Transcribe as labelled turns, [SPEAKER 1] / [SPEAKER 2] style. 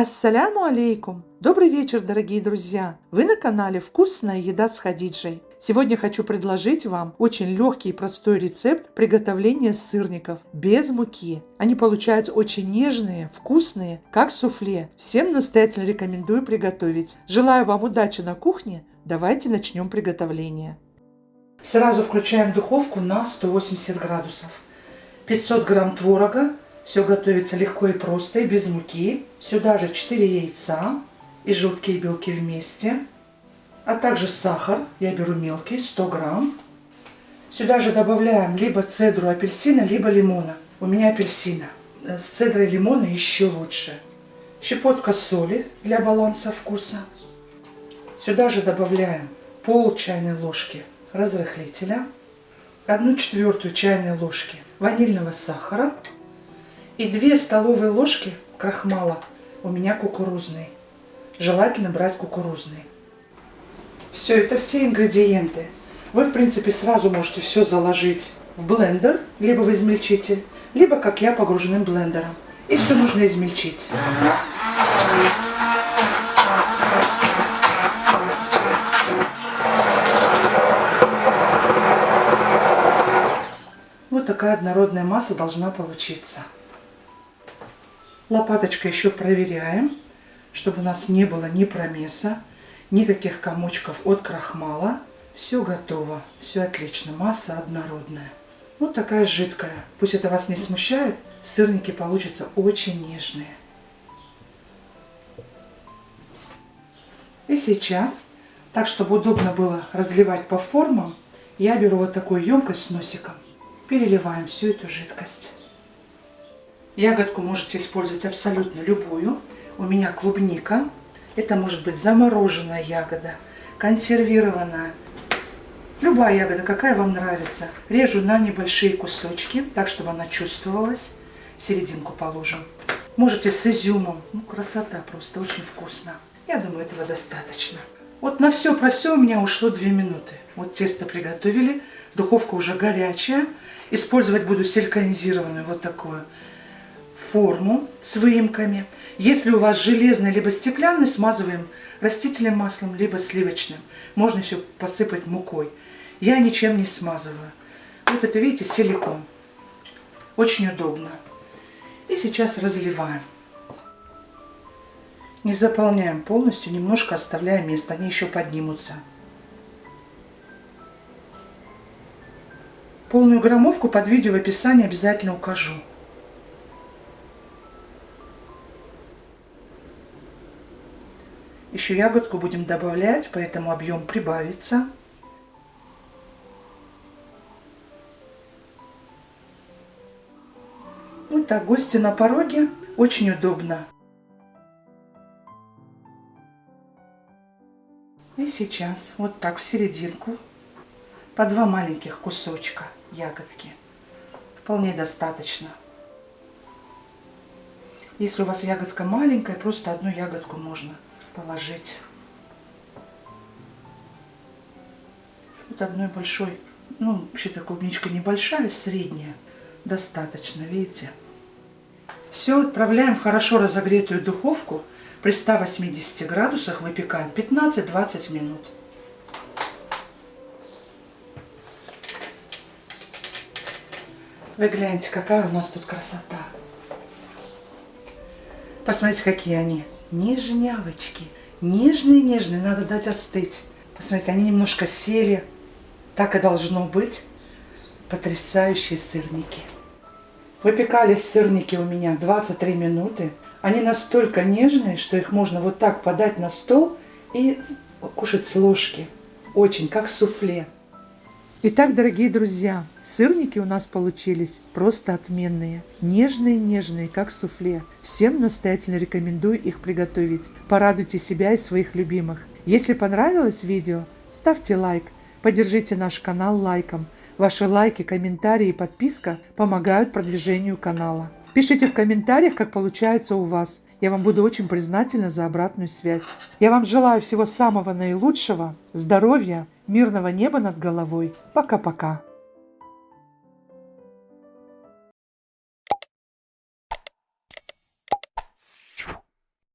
[SPEAKER 1] Ассаляму алейкум! Добрый вечер, дорогие друзья! Вы на канале «Вкусная еда с Хадиджей». Сегодня хочу предложить вам очень легкий и простой рецепт приготовления сырников без муки. Они получаются очень нежные, вкусные, как суфле. Всем настоятельно рекомендую приготовить. Желаю вам удачи на кухне. Давайте начнем приготовление. Сразу включаем духовку на 180 градусов. 500 грамм творога, все готовится легко и просто, и без муки. Сюда же 4 яйца и желтки и белки вместе. А также сахар, я беру мелкий, 100 грамм. Сюда же добавляем либо цедру апельсина, либо лимона. У меня апельсина. С цедрой лимона еще лучше. Щепотка соли для баланса вкуса. Сюда же добавляем пол чайной ложки разрыхлителя, одну четвертую чайной ложки ванильного сахара, и 2 столовые ложки крахмала у меня кукурузный. Желательно брать кукурузный. Все, это все ингредиенты. Вы, в принципе, сразу можете все заложить в блендер, либо в измельчитель, либо, как я, погруженным блендером. И все нужно измельчить. Вот такая однородная масса должна получиться. Лопаточкой еще проверяем, чтобы у нас не было ни промеса, никаких комочков от крахмала. Все готово, все отлично, масса однородная. Вот такая жидкая. Пусть это вас не смущает, сырники получатся очень нежные. И сейчас, так чтобы удобно было разливать по формам, я беру вот такую емкость с носиком. Переливаем всю эту жидкость. Ягодку можете использовать абсолютно любую. У меня клубника. Это может быть замороженная ягода, консервированная. Любая ягода, какая вам нравится. Режу на небольшие кусочки, так, чтобы она чувствовалась. серединку положим. Можете с изюмом. Ну, красота просто, очень вкусно. Я думаю, этого достаточно. Вот на все про все у меня ушло 2 минуты. Вот тесто приготовили, духовка уже горячая. Использовать буду силиконизированную вот такую форму с выемками. Если у вас железный либо стеклянный, смазываем растительным маслом, либо сливочным. Можно еще посыпать мукой. Я ничем не смазываю. Вот это, видите, силикон. Очень удобно. И сейчас разливаем. Не заполняем полностью, немножко оставляем место, они еще поднимутся. Полную граммовку под видео в описании обязательно укажу. Еще ягодку будем добавлять, поэтому объем прибавится. Вот так, гости на пороге. Очень удобно. И сейчас вот так в серединку по два маленьких кусочка ягодки. Вполне достаточно. Если у вас ягодка маленькая, просто одну ягодку можно положить. Вот одной большой, ну, вообще-то клубничка небольшая, средняя, достаточно, видите? Все отправляем в хорошо разогретую духовку при 180 градусах, выпекаем 15-20 минут. Вы гляньте, какая у нас тут красота. Посмотрите, какие они нежнявочки. Нежные-нежные, надо дать остыть. Посмотрите, они немножко сели. Так и должно быть. Потрясающие сырники. Выпекались сырники у меня 23 минуты. Они настолько нежные, что их можно вот так подать на стол и кушать с ложки. Очень, как суфле. Итак, дорогие друзья, сырники у нас получились просто отменные. Нежные-нежные, как суфле. Всем настоятельно рекомендую их приготовить. Порадуйте себя и своих любимых. Если понравилось видео, ставьте лайк. Поддержите наш канал лайком. Ваши лайки, комментарии и подписка помогают продвижению канала. Пишите в комментариях, как получается у вас. Я вам буду очень признательна за обратную связь. Я вам желаю всего самого наилучшего, здоровья, мирного неба над головой. Пока-пока.